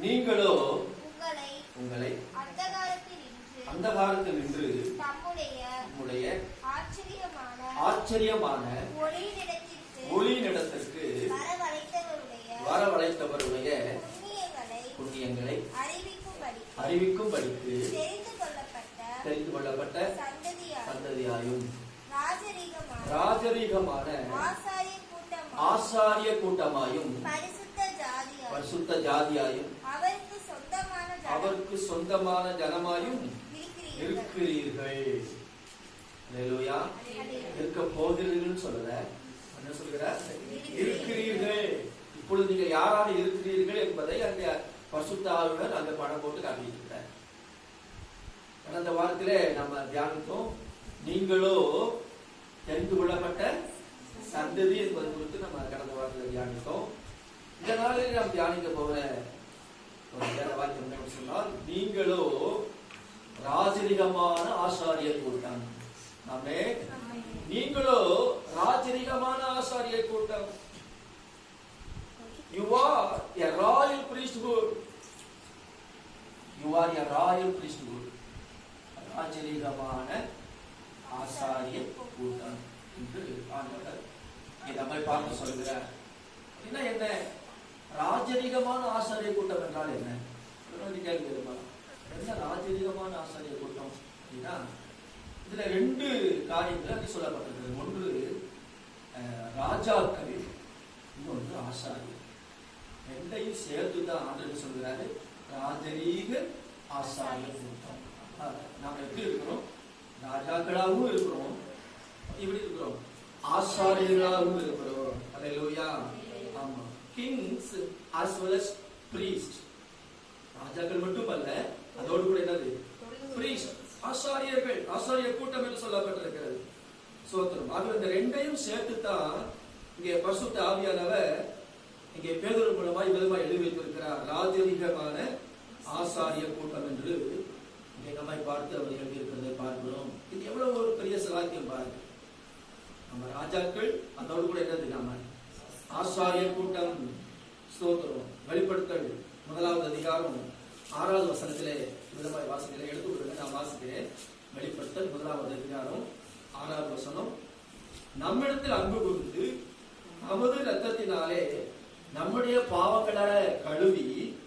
நீங்களோ உங்களை அந்த காலத்தில் நின்று உங்களுடைய ஆச்சரியமான ஒளியினிடத்திற்கு வரவழைத்தவருடைய புண்ணியங்களை அறிவிக்கும்படி அறிவிக்கும்படிக்கு தெரிந்து கொள்ளப்பட்ட சந்ததியாயும் ராஜரீகமான ஆசாரிய கூட்டம் ஆசாரிய கூட்டமாயும் பரிசுத்த ஜாதியாயும் அவருக்கு சொந்தமான ஜனமாயும் இருக்கிறீர்கள். இருக்க போகிறீர்கள் சொல்லல. என்ன சொல்கிறார் இருக்கிறீர்கள். இப்பொழுது நீங்க யாராக இருக்கிறீர்கள் என்பதை அந்த பசுத்தாளுடன் அந்த படம் போட்டு காட்டியிருக்கிறார். கடந்த வாரத்திலே நம்ம தியானித்தோம். நீங்களோ தெரிந்து கொள்ளப்பட்ட சந்ததி என்பது குறித்து நம்ம கடந்த வாரத்தில் தியானித்தோம். இந்த நாளில் நாம் தியானிக்க போகிற ஒரு வேற வாக்கியம் என்ன சொன்னால் நீங்களோ ராஜரிகமான ஆசாரியர் கூட்டம். ஆமே. நீங்களோ ராஜரிகமான ஆசாரியர் கூட்டம். You are a royal priesthood. You are a royal priesthood. ராஜரிகமான ஆசாரிய கூட்டம். என்று ஆண்டவர் இதை பார்த்து சொல்கிறார் என்ன என்ன? ராஜரிகமான ஆசாரிய கூட்டம் என்றால் என்ன? ஒரு கேள்வி என்ன ராஜரிகமான ஆசாரிய கூட்டம் அப்படின்னா இதுல ரெண்டு காரியங்கள் அங்கே சொல்லப்பட்டிருக்கிறது. ஒன்று ராஜாக்கள் இன்னொன்று ஆசாரியர். ரெண்டையும் சேர்த்து தான் ஆண்டு சொல்கிறாரு ராஜரீக ஆசாரிய கூட்டம். நாம் நாம எப்படி இருக்கிறோம்? ராஜாக்களாகவும் இருக்கிறோம். இப்படி இருக்கிறோம். ஆசாரியர்களாகவும் இருக்கிறோம். அதை Loya kings as well as priest ராஜாக்கள் மட்டுமல்ல அதோடு கூட என்னது? பிரீஸ்ட் ஆசாரியர்கள் ஆசாரிய கூட்டம் என்று சொல்லப்பட்டிருக்கிறது. சோத்திரம். ஆகவே இந்த ரெண்டையும் சேர்த்து தான் இங்கே பசுத்த ஆவியானவர் இங்கே பேதொரு மூலமாய் விதமாக எழுதி வைத்திருக்கிறார். ராஜரீகமான ஆசாரிய கூட்டம் என்று இங்கே நம்மை பார்த்து அவர் எழுதியிருக்கிறதை பார்க்கிறோம். இது எவ்வளவு ஒரு பெரிய சலாக்கியம் பாருங்க நம்ம ராஜாக்கள் அதோடு கூட என்னது? நம்ம ஆசாரிய கூட்டம். ஸ்தோத்திரம். வெளிப்படுத்தல். முதலாவது அதிகாரம். ஆறாவது வசனத்திலே விதமாய் வாசிக்கிறேன். எடுத்து நான் வாசிக்கிறேன். வெளிப்படுத்தல். முதலாவது அதிகாரம். ஆறாவது வசனம். நம்மிடத்தில் அன்பு கூர்ந்து நமது ரத்தத்தினாலே நம்முடைய பாவங்களை கழுவி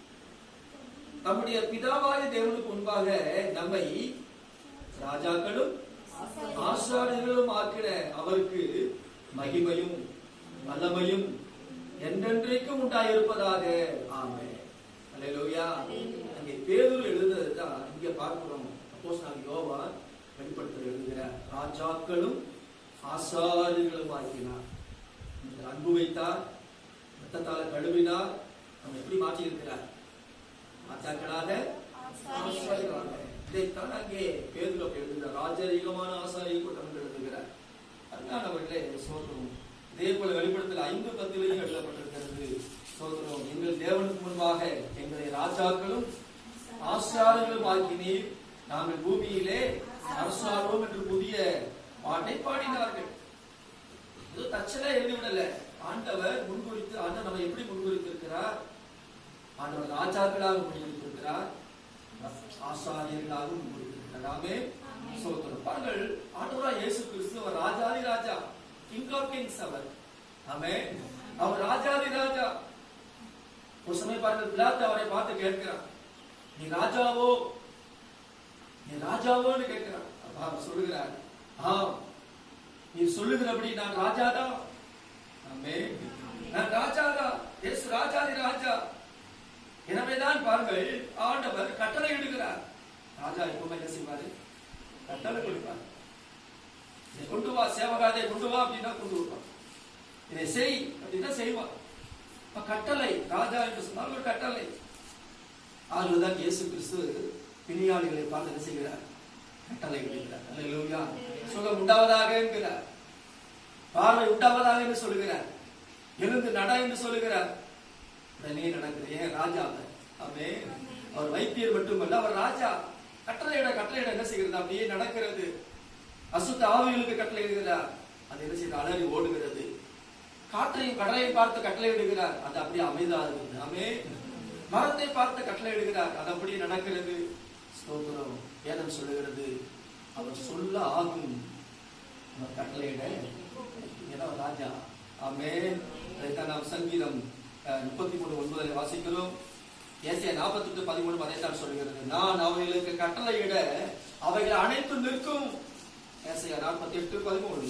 நம்முடைய பிதாவாய தேவனுக்கு முன்பாக நம்மை ராஜாக்களும் ஆசாரியர்களும் ஆக்கின அவருக்கு மகிமையும். வல்லமையும் என்றென்றைக்கும் உண்டாயிருப்பதாக. ஆமே அல்லேலூயா. அங்கே பேதுரு எழுதுறது தான் இங்க பார்க்கிறோம். அப்போஸ் நான் யோவா வெளிப்படுத்த எழுதுகிற ராஜாக்களும் ஆசாரிகளும் ஆக்கினார் அன்பு வைத்தார் ரத்தத்தால கழுவினார் நம்ம எப்படி மாற்றி இருக்கிறார் ராஜாக்களாக இதைத்தான் அங்கே பேதுரு எழுதுகிறார். ராஜரீகமான ஆசாரியை கூட்டம் எழுதுகிறார். அதுதான் அவர்களே சோதனம் இதே போல வெளிப்படுத்தல் ஐந்து பத்திலையும் எழுதப்பட்டிருக்கிறது. சோதனம் எங்கள் தேவனுக்கு முன்பாக எங்களை ராஜாக்களும் ஆசாரியர்களும் ஆக்கினீர். நாங்கள் பூமியிலே அரசாடுவோம் என்று புதிய பாட்டை பாடினார்கள். இது தச்சலா எழுதிவிடல. ஆண்டவர் முன்குறித்து ஆண்டவர் நம்ம எப்படி முன்குறித்திருக்கிறார்? ஆண்டவர் ராஜாக்களாக முன்குறித்திருக்கிறார். ஆசாரியர்களாக முன்குறித்திருக்கிறார். ஆமே சோத்திரம். பாருங்கள் ஆண்டவரா இயேசு கிறிஸ்து அவர் ராஜாதி ராஜா கிங் ஆஃப் கிங்ஸ் அவர். ஆமே அவர் ராஜாதி ராஜா. ஒரு சமயம் பாருங்கள் பிலாத்து அவரை பார்த்து கேட்கிறார். நீ ராஜாவோ? நீ ராஜாவோன்னு கேட்கிறார். அப்ப அவர் சொல்லுகிறார் ஆம் நீ சொல்லுகிறபடி நான் ராஜா தான் ஆமே நான் ராஜா தான் எஸ் ராஜாதி ராஜா. எனவேதான் பாருங்கள் ஆண்டவர் கட்டளை இடுகிறார். ராஜா எப்பவுமே என்ன செய்வாரு? கட்டளை கொடுப்பார். இதை கொண்டு வா சேவகாதே கொண்டு வா அப்படின்னா கொண்டு வருவான் இதை செய் அப்படின்னா செய்வான் இப்ப கட்டளை ராஜா என்று சொன்னால் ஒரு கட்டளை. ஆகவேதான் இயேசு கிறிஸ்து பிணியாளிகளை பார்த்து என்ன செய்கிறார்? கட்டளை இடுகிறார் அல்லேலூயா. சுகம் உண்டாவதாக என்கிறார். பார்வை உண்டாவதாக என்று சொல்லுகிறார் எழுந்து நட என்று சொல்லுகிறார் உடனே நடக்குது. ஏன்? ராஜா அவர். அவர் வைத்தியர் மட்டுமல்ல அவர் ராஜா. கட்டளையிட கட்டளையிட என்ன செய்கிறது? அப்படியே நடக்கிறது. அசுத்த ஆவிகளுக்கு கட்டளை இடுகிறார். அது என்ன செய்து? அலறி ஓடுகிறது. காற்றையும் கடலையும் பார்த்து கட்டளை இடுகிறார். அது அப்படியே அமைதியாக அமே மரத்தை பார்த்து கட்டளை இடுகிறார். அது அப்படியே நடக்கிறது. ஸ்தோத்திரம். வேதம் சொல்லுகிறது. அவர் சொல்ல ஆகும். அவர் கட்டளையிட ஏதோ ராஜா. ஆமே அதைத்தான் நாம் சங்கீதம் முப்பத்தி மூணு ஒன்பதில் வாசிக்கிறோம். ஏசியா நாற்பத்தெட்டு பதிமூணு அதைத்தான் சொல்லுகிறது. நான் அவைகளுக்கு கட்டளையிட அவைகள் அனைத்தும் நிற்கும். ஏசையா நாற்பத்தி எட்டு பதிமூணு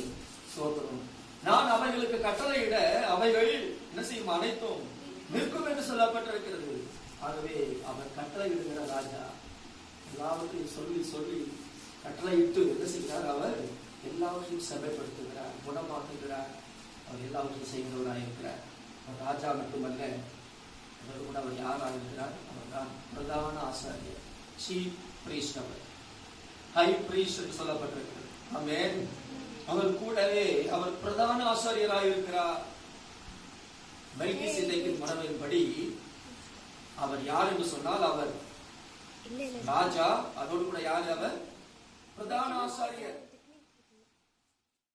சோதரம் நான் அவைகளுக்கு கட்டளையிட அவைகள் என்ன செய்யும்? அனைத்தும் நிற்கும் என்று சொல்லப்பட்டிருக்கிறது. ஆகவே அவர் கட்டளையிடுகிற ராஜா எல்லாவற்றையும் சொல்லி சொல்லி கட்டளையிட்டு என்ன செய்கிறார்? அவர் எல்லாவற்றையும் செவைப்படுத்துகிறார் குணமாக்குகிறார். அவர் எல்லாவற்றையும் செய்கிறவராக இருக்கிறார். அவர் ராஜா மட்டுமல்ல அவர் கூட அவர் யாராக இருக்கிறார்? அவர் தான் பிரதான ஆசாரியர் சீப் பிரீஸ்ட் அவர். ஹை பிரீஸ்ட் என்று சொல்லப்பட்டிருக்கிறார் அவர் கூடவே அவர் பிரதான ஆசாரியராக இருக்கிறார் மெல்கி சிதைக்கின் மனவின்படி அவர் யார் என்று சொன்னால் அவர் ராஜா அதோடு கூட யார் அவர்? பிரதான ஆசாரியர்.